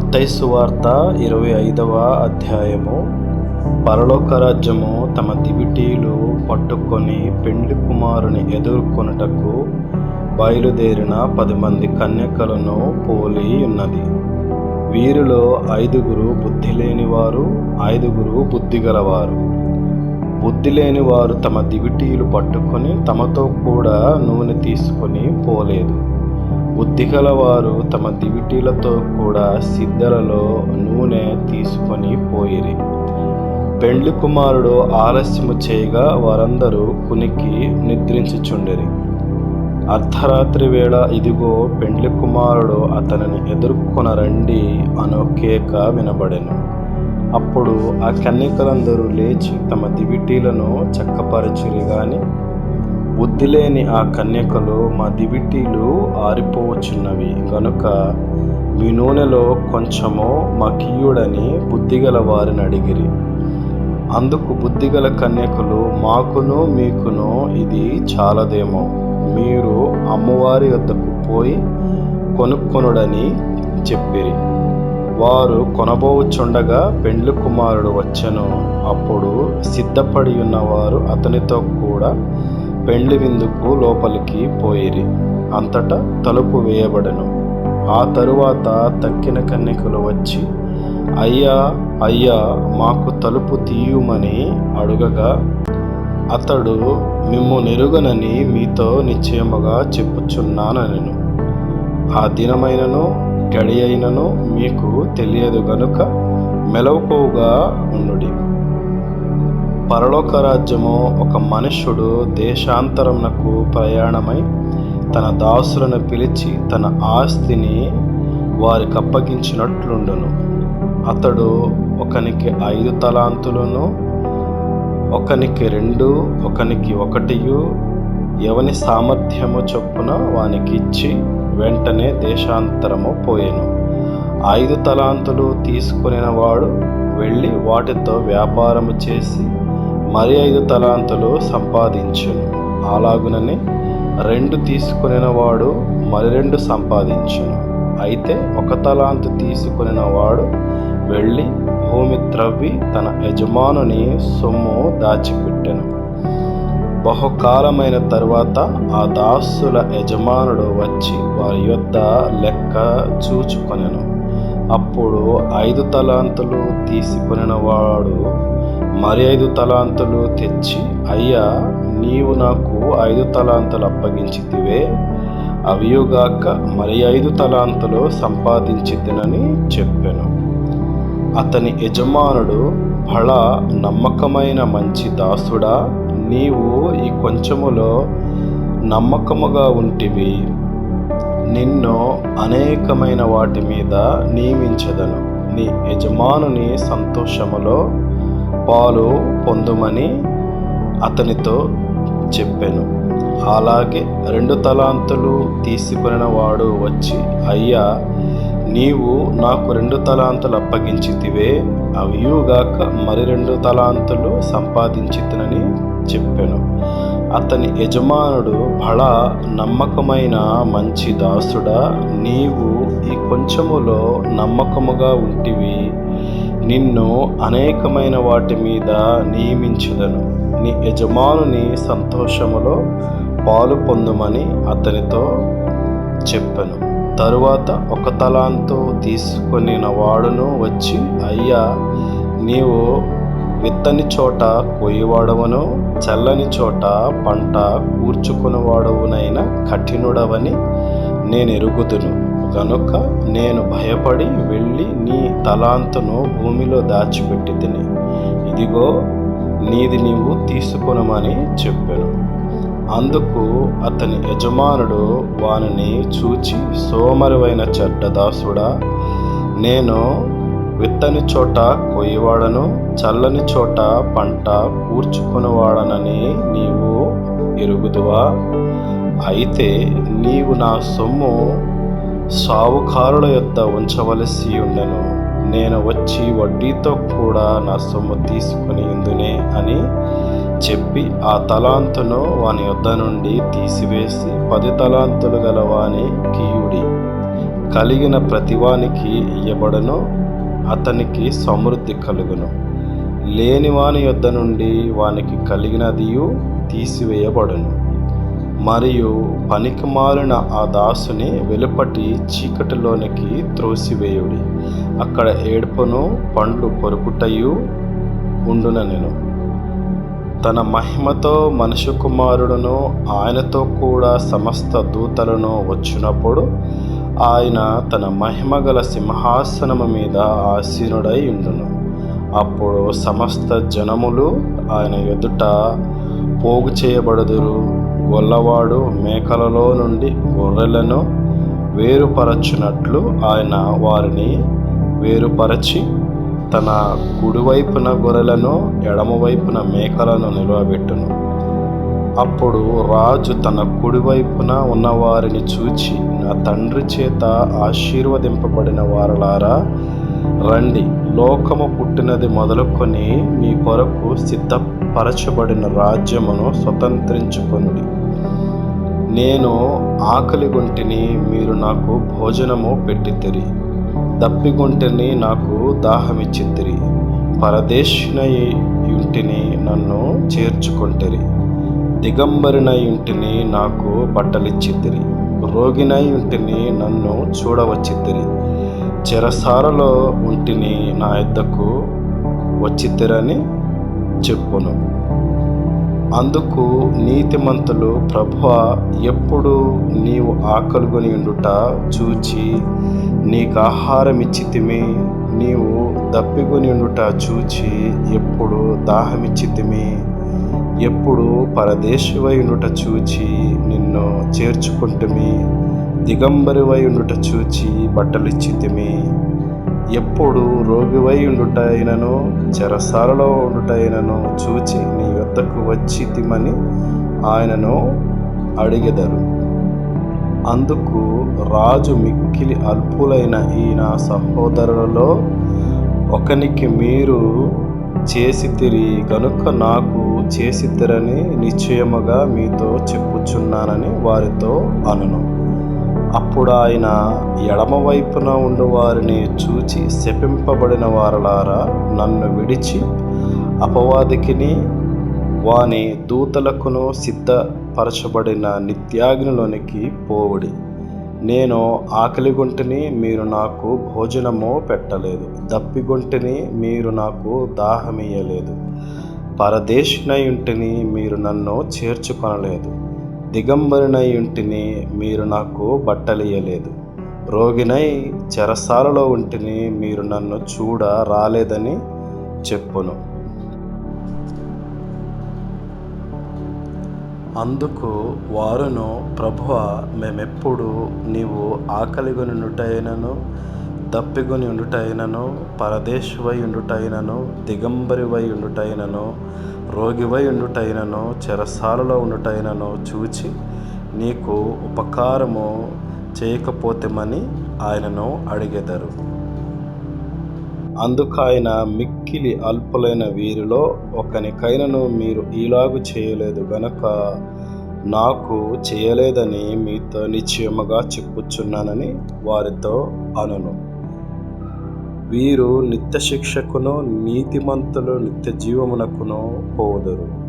మత్తై వార్త ఇరవై ఐదవ అధ్యాయము. పరలోక రాజ్యము తమ దివిటీలు పట్టుకొని పెండ్లి కుమారుని ఎదుర్కొనుటకు బయలుదేరిన పది మంది కన్యకలను పోలి ఉన్నది. వీరిలో ఐదుగురు బుద్ధి లేనివారు ఐదుగురు బుద్ధి గలవారు బుద్ధి లేని వారు తమ దివిటీలు పట్టుకొని తమతో కూడా నూనె తీసుకొని పోలేదు. బుద్ధిగలవారు తమ దివిటీలతో కూడా సిద్ధలలో నూనె తీసుకొని పోయిరి. పెండ్లి కుమారుడు ఆలస్యము చేయగా వారందరూ కునికి నిద్రించుచుండిరి. అర్ధరాత్రి వేళ ఇదిగో పెండ్లి కుమారుడు అతనిని ఎదుర్కొనరండి అనో కేక వినబడెను. అప్పుడు ఆ కన్యకలందరూ లేచి తమ దివిటీలను చక్కపరచిరి కానీ బుద్ధి లేని ఆ కన్యకలు మా దివిటీలు ఆరిపోవచ్చున్నవి. కనుక మీ నూనెలో కొంచెము మాకియుడని బుద్ధిగల వారిని అడిగిరి. అందుకు బుద్ధిగల కన్యకలు మాకును మీకును ఇది చాలదేమో. మీరు అమ్మవారి వద్దకు పోయి కొనుక్కొనుడని చెప్పిరి. వారు కొనబోచుండగా పెండ్లి కుమారుడు వచ్చెను. అప్పుడు సిద్ధపడి ఉన్నవారు అతనితో కూడా పెండ్లి విందుకు లోపలికి పోయిరి. అంతటా తలుపు వేయబడను. ఆ తరువాత తక్కిన కన్యకలు వచ్చి అయ్యా అయ్యా మాకు తలుపు తీయుమని అడుగగా అతడు మిమ్ము నెరుగనని మీతో నిశ్చయముగా చెప్పుచున్నానను ఆ దినమైనను గడి అయినను మీకు తెలియదు గనుక మెలవుకోగా ఉండుడి. పరలోక రాజ్యము ఒక మనుష్యుడు దేశాంతరమునకు ప్రయాణమై తన దాసులను పిలిచి తన ఆస్తిని వారికి అప్పగించినట్లుండును. అతడు ఒకనికి ఐదు తలాంతులను ఒకనికి రెండు ఒకనికి ఒకటియు ఎవని సామర్థ్యము చొప్పున వానికి ఇచ్చి వెంటనే దేశాంతరము పోయాను. ఐదు తలాంతులు తీసుకుని వాడు వెళ్ళి వాటితో వ్యాపారము చేసి మరి ఐదు తలాంతులు సంపాదించును అలాగునని రెండు తీసుకొనినవాడు మరి రెండు సంపాదించును అయితే ఒక తలాంతు తీసుకొనినవాడు వెళ్ళి భూమి త్రవ్వి తన యజమానుని సొమ్ము దాచిపెట్టెను. బహుకాలమైన తరువాత ఆ దాసుల యజమానుడు వచ్చి వారి యొద్ద లెక్క చూచుకొనెను. అప్పుడు ఐదు తలాంతులు తీసుకొనిన వాడు మరి ఐదు తలాంతులు తెచ్చి అయ్యా నీవు నాకు ఐదు తలాంతులు అప్పగించితివే. అవియుగాక మరి ఐదు తలాంతులు సంపాదించితినని చెప్పాను. అతని యజమానుడు బళ నమ్మకమైన మంచి దాసుడా నీవు ఈ కొంచెములో నమ్మకముగా ఉంటివి. నిన్ను అనేకమైన వాటి మీద నియమించదను. నీ యజమానుని సంతోషములో పాలు పొందుమని అతనితో చెప్పాను. అలాగే రెండు తలాంతులు తీసుకుని వాడు వచ్చి అయ్యా నీవు నాకు రెండు తలాంతులు అప్పగించితివే అవియుగాక మరి రెండు తలాంతులు సంపాదించితినని చెప్పాను. అతని యజమానుడు బళ నమ్మకమైన మంచి దాసుడా నీవు ఈ కొంచెములో నమ్మకముగా ఉంటివి. నిన్ను అనేకమైన వాటి మీద నియమించుదను. నీ యజమానుని సంతోషములో పాలు పొందమని అతనితో చెప్పాను. తరువాత ఒక తలాంతో తీసుకొని వాడును వచ్చి అయ్యా నీవు విత్తని చోట కొయ్యవాడవను చల్లని చోట పంట కూర్చుకునేవాడవునైనా కఠినుడవని నేను ఎరుగుదును కనుక నేను భయపడి వెళ్ళి నీ తలాంతును భూమిలో దాచిపెట్టి తిని ఇదిగో నీది నీవు తీసుకొనమని చెప్పాను. అందుకు అతని యజమానుడు వానిని చూచి సోమరువైన చెడ్డదాసుడా నేను విత్తని చోట కొయ్యవాడను చల్లని చోట పంట కూర్చుకునివాడనని నీవు ఎరుగుదువా? అయితే నీవు నా సొమ్ము సావుకారుల యొద్ద ఉంచవలసి ఉండెను. నేను వచ్చి వడ్డీతో కూడా నా సొమ్ము తీసుకుని ఇందునే అని చెప్పి ఆ తలాంతును వాని యొద్ద నుండి తీసివేసి పది తలాంతులు గల వాని కీయుడి కలిగిన ప్రతివానికి ఇయ్యబడను. అతనికి సమృద్ధి కలుగును. లేని వాని యొద్ద నుండి వానికి కలిగినదియు తీసివేయబడును. మరియు పనికిమాలిన ఆ దాసుని వెలుపటి చీకటిలోనికి త్రోసివేయుడి. అక్కడ ఏడుపును పండ్లు పొరుగుటయ్యూ ఉండున నేను. తన మహిమతో మనుషు కుమారుడును ఆయనతో కూడా సమస్త దూతలను వచ్చినప్పుడు ఆయన తన మహిమగల సింహాసనము మీద ఆసీనుడై ఉండును. అప్పుడు సమస్త జనములు ఆయన ఎదుట పోగు చేయబడుదురు గొల్లవాడు మేకలలో నుండి గొర్రెలను వేరుపరచునట్లు ఆయన వారిని వేరుపరచి తన కుడివైపున గొర్రెలను ఎడమవైపున మేకలను నిలవబెట్టును. అప్పుడు రాజు తన కుడివైపున ఉన్నవారిని చూచి నా తండ్రి చేత ఆశీర్వదింపబడిన వారలారా రండి లోకము పుట్టినది మొదలుకొని మీ కొరకు సిద్ధపరచబడిన రాజ్యమును స్వతంత్రించుకొనుడి. నేను ఆకలిగొంటిని మీరు నాకు భోజనము పెట్టితిరి. దప్పిగొంటిని నాకు దాహమిచ్చితిరి. పరదేశిన ఇంటిని నన్ను చేర్చుకొంటిరి. దిగంబరిన ఇంటిని నాకు బట్టలిచ్చితిరి. రోగిన ఇంటిని నన్ను చూడవచ్చితిరి. చెరసారలో ఉంటిని నా యొద్దకు వచ్చితిరని చెప్పును. అందుకు నీతిమంతులు ప్రభు ఎప్పుడు నీవు ఆకలిగొని ఉండుట చూచి నీకు ఆహారం ఇచ్చితిమి నీవు దప్పిగొని ఉండుట చూచి ఎప్పుడు దాహమిచ్చితిమి ఎప్పుడు పరదేశివై ఉండుట చూచి నిన్ను చేర్చుకుంటుమి దిగంబరివై ఉండుట చూచి బట్టలిచ్చితిమి ఎప్పుడు రోగివై ఉండుటైనను చెరసాలలో ఉండుటైనను చూచి నీ వద్దకు వచ్చి తిమని ఆయనను అడిగెదరు. అందుకు రాజు మిక్కిలి అల్పులైన ఈ నా సహోదరులలో ఒకనికి మీరు చేసితిరి గనుక నాకు చేసితిరని నిశ్చయముగా మీతో చెప్పుచున్నానని వారితో అనును. అప్పుడు ఆయన ఎడమవైపున ఉండు వారిని చూచి శపింపబడిన వారలారా నన్ను విడిచి అపవాదికిని వాని దూతలకును సిద్ధపరచబడిన నిత్యాగ్నిలోనికి పోవుడి. నేను ఆకలిగొంటిని మీరు నాకు భోజనము పెట్టలేదు. దప్పిగొంటిని మీరు నాకు దాహమియ్యలేదు. పరదేశినయుంటిని మీరు నన్ను చేర్చుకొనలేదు. దిగంబరినయుంటిని మీరు నాకు బట్టలియలేదు రోగినై చెరసాలలో ఉంటిని మీరు నన్ను చూడ రాలేదని చెప్పును. అందుకు వారును ప్రభువ మేమెప్పుడు నీవు ఆకలిగొని ఉండుటైనను దప్పిగొని ఉండుటైనను పరదేశివై ఉండుటైనను దిగంబరివై ఉండుటైనను రోగివై ఉండుటైనను చెరసాలలో ఉండుటైనను చూచి నీకు ఉపకారము చేయకపోతేమని ఆయనను అడిగెదరు. అందుకు ఆయన మిక్కిలి అల్పులైన వీరిలో ఒకనికైనను మీరు ఈలాగు చేయలేదు గనక నాకు చేయలేదని మీతో నిశ్చయముగా చెప్పుచున్నానని వారితో అనును. వీరు నిత్య శిక్షకును నీతిమంతులు నిత్య జీవమునకును పోదురు.